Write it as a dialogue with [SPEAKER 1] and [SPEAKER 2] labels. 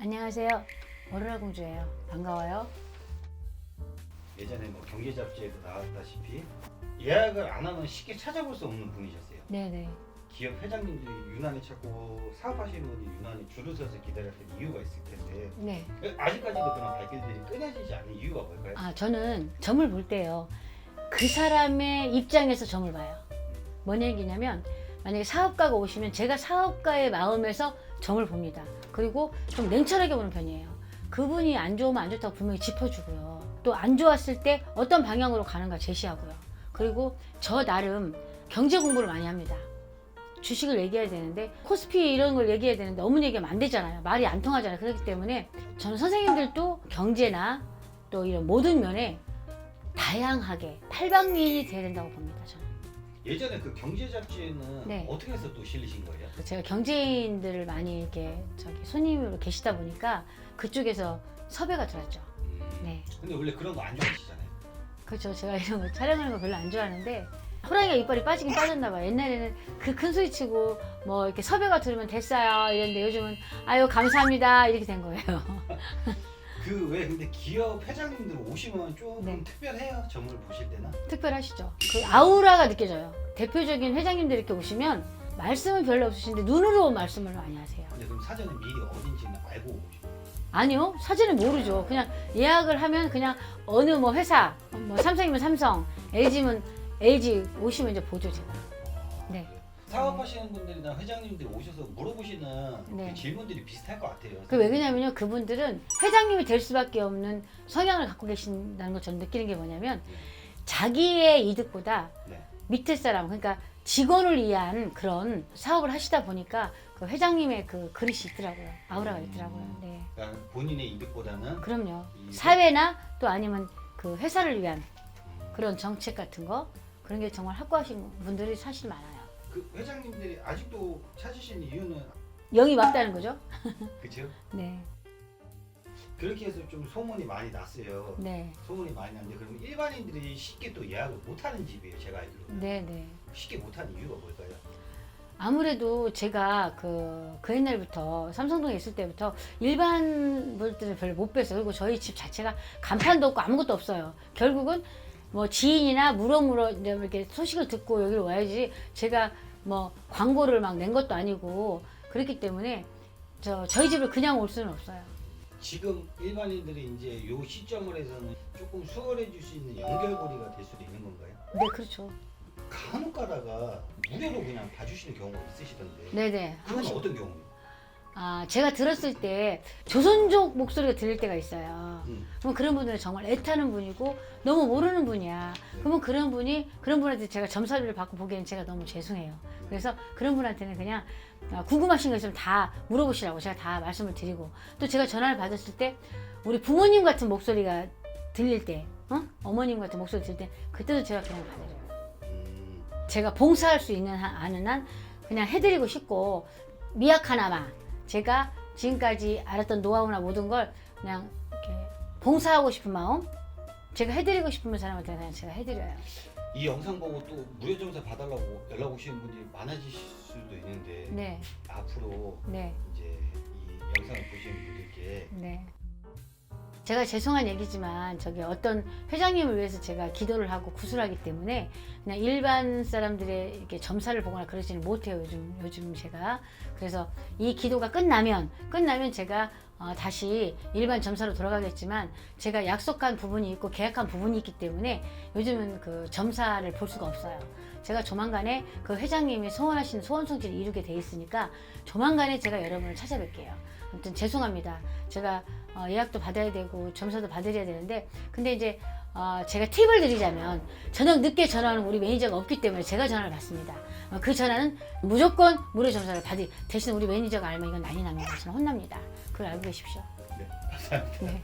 [SPEAKER 1] 안녕하세요. 오로라 공주예요. 반가워요.
[SPEAKER 2] 예전에 뭐 경제 잡지에도 나왔다시피 예약을 안 하면 쉽게 찾아볼 수 없는 분이셨어요.
[SPEAKER 1] 네네.
[SPEAKER 2] 기업 회장님들이 유난히 찾고 사업하시는 분이 유난히 줄을 서서 기다렸던 이유가 있을 텐데
[SPEAKER 1] 네.
[SPEAKER 2] 아직까지도 그런 발길들이 끊어지지 않는 이유가 뭘까요?
[SPEAKER 1] 아 저는 점을 볼 때요. 그 사람의 입장에서 점을 봐요. 뭔 얘기냐면 만약에 사업가가 오시면 제가 사업가의 마음에서 점을 봅니다. 그리고 좀 냉철하게 보는 편이에요. 그분이 안 좋으면 안 좋다고 분명히 짚어주고요. 또 안 좋았을 때 어떤 방향으로 가는가 제시하고요. 그리고 저 나름 경제 공부를 많이 합니다. 주식을 얘기해야 되는데 코스피 이런 걸 얘기해야 되는데 너무 얘기하면 안 되잖아요. 말이 안 통하잖아요. 그렇기 때문에 저는 선생님들도 경제나 또 이런 모든 면에 다양하게 팔방미인이 돼야 된다고 봅니다.
[SPEAKER 2] 예전에 그 경제 잡지에는
[SPEAKER 1] 네.
[SPEAKER 2] 어떻게 해서 또 실리신 거예요?
[SPEAKER 1] 제가 경제인들을 많이 이렇게 저기 손님으로 계시다 보니까 그쪽에서 섭외가 들었죠.
[SPEAKER 2] 음.
[SPEAKER 1] 네.
[SPEAKER 2] 근데 원래 그런 거 안 좋아하시잖아요.
[SPEAKER 1] 그렇죠. 제가 이런 거 촬영하는 거 별로 안 좋아하는데 호랑이가 이빨이 빠지긴 빠졌나 봐요. 옛날에는 그 큰 소리 치고 뭐 이렇게 섭외가 들으면 됐어요. 이랬는데 요즘은 아유 감사합니다 이렇게 된 거예요.
[SPEAKER 2] 그 왜 근데 기업 회장님들 오시면 조금
[SPEAKER 1] 네.
[SPEAKER 2] 특별해요. 점을 보실 때는.
[SPEAKER 1] 특별하시죠. 그 아우라가 느껴져요. 대표적인 회장님들 이렇게 오시면 말씀은 별로 없으신데 눈으로 말씀을 많이 하세요.
[SPEAKER 2] 근데 그럼 사전에 미리 어딘지는 알고 오시고.
[SPEAKER 1] 아니요, 사진은 모르죠. 그냥 예약을 하면 그냥 어느 뭐 회사, 뭐 삼성이면 삼성, LG면 LG 오시면 이제 보죠 제가. 네.
[SPEAKER 2] 사업하시는 분들이나 회장님들이 오셔서 물어보시는
[SPEAKER 1] 네.
[SPEAKER 2] 그 질문들이 비슷할 것 같아요.
[SPEAKER 1] 그 왜 그러냐면요, 그분들은 회장님이 될 수밖에 없는 성향을 갖고 계신다는 걸 저는 느끼는 게 뭐냐면 자기의 이득보다
[SPEAKER 2] 네.
[SPEAKER 1] 밑에 사람, 그러니까 직원을 위한 그런 사업을 하시다 보니까 그 회장님의 그 그릇이 있더라고요. 아우라가 있더라고요. 네.
[SPEAKER 2] 그러니까 본인의 이득보다는
[SPEAKER 1] 그럼요.
[SPEAKER 2] 이-
[SPEAKER 1] 사회나 또 아니면 그 회사를 위한 그런 정책 같은 거 그런 게 정말 확고하신 분들이 사실 많아요.
[SPEAKER 2] 그 회장님들이 아직도 찾으신 이유는
[SPEAKER 1] 영이 맞다는 거죠?
[SPEAKER 2] 그죠?
[SPEAKER 1] 네,
[SPEAKER 2] 그렇게 해서 좀 소문이 많이 났어요.
[SPEAKER 1] 네,
[SPEAKER 2] 소문이 많이 났는데 그럼 일반인들이 쉽게 또 예약을 못하는 집이에요. 제가 알기로.
[SPEAKER 1] 네, 네.
[SPEAKER 2] 쉽게 못하는 이유가 뭘까요?
[SPEAKER 1] 아무래도 제가 그, 그 옛날부터 삼성동에 있을 때부터 일반 분들을 별로 못 뵀어요. 그리고 저희 집 자체가 간판도 없고 아무것도 없어요. 결국은 뭐 지인이나 물어물어 이제 이렇게 소식을 듣고 여기로 와야지 제가 뭐 광고를 막 낸 것도 아니고 그렇기 때문에 저 저희 집을 그냥 올 수는 없어요.
[SPEAKER 2] 지금 일반인들이 이제 요 시점을 해서는 조금 수월해 줄수 있는 연결고리가 될 수도 있는 건가요?
[SPEAKER 1] 네, 그렇죠.
[SPEAKER 2] 간혹 가다가 무료로 그냥 봐주시는 경우가 있으시던데
[SPEAKER 1] 네네.
[SPEAKER 2] 그건 어떤 경우예요?
[SPEAKER 1] 아, 제가 들었을 때 조선족 목소리가 들릴 때가 있어요.
[SPEAKER 2] 음.
[SPEAKER 1] 그럼 그런 분들은 정말 애타는 분이고 너무 모르는 분이야. 그러면 그런 분이 그런 분한테 제가 점사비를 받고 보기에는 제가 너무 죄송해요. 그래서 그런 분한테는 그냥 아, 궁금하신 거 있으면 다 물어보시라고 제가 다 말씀을 드리고 또 제가 전화를 받았을 때 우리 부모님 같은 목소리가 들릴 때, 어? 어머님 같은 목소리 들릴 때 그때도 제가 그냥 받아줘요.
[SPEAKER 2] 음,
[SPEAKER 1] 제가 봉사할 수 있는 한 아는 한 그냥 해드리고 싶고 미약하나마 제가 지금까지 알았던 노하우나 모든 걸 그냥 이렇게 봉사하고 싶은 마음 제가 해드리고 싶은 사람한테 그냥 제가 해드려요.
[SPEAKER 2] 이 영상 보고 또 무료 점사 봐달라고 연락 오시는 분들이 많아지실 수도 있는데
[SPEAKER 1] 네,
[SPEAKER 2] 앞으로
[SPEAKER 1] 네,
[SPEAKER 2] 이제 이 영상을 보시는 분들께
[SPEAKER 1] 네. 제가 죄송한 얘기지만 저기 어떤 회장님을 위해서 제가 기도를 하고 구슬하기 때문에 그냥 일반 사람들의 이렇게 점사를 보거나 그러지는 못해요 요즘 요즘 제가. 그래서 이 기도가 끝나면 끝나면 제가 어, 다시 일반 점사로 돌아가겠지만 제가 약속한 부분이 있고 계약한 부분이 있기 때문에 요즘은 그 점사를 볼 수가 없어요. 제가 조만간에 그 회장님이 소원하신 소원 성취를 이루게 돼 있으니까 조만간에 제가 여러분을 찾아뵐게요. 아무튼 죄송합니다. 제가 어, 예약도 받아야 되고 점사도 받아야 되는데 근데 이제 어, 제가 팁을 드리자면 저녁 늦게 전화하는 우리 매니저가 없기 때문에 제가 전화를 받습니다. 어, 그 전화는 무조건 무료 점사를 받이 대신 우리 매니저가 알면 이건 난리 납니다. 저는 혼납니다. 그걸 알고 계십시오.
[SPEAKER 2] 네, 감사합니다.
[SPEAKER 1] 네.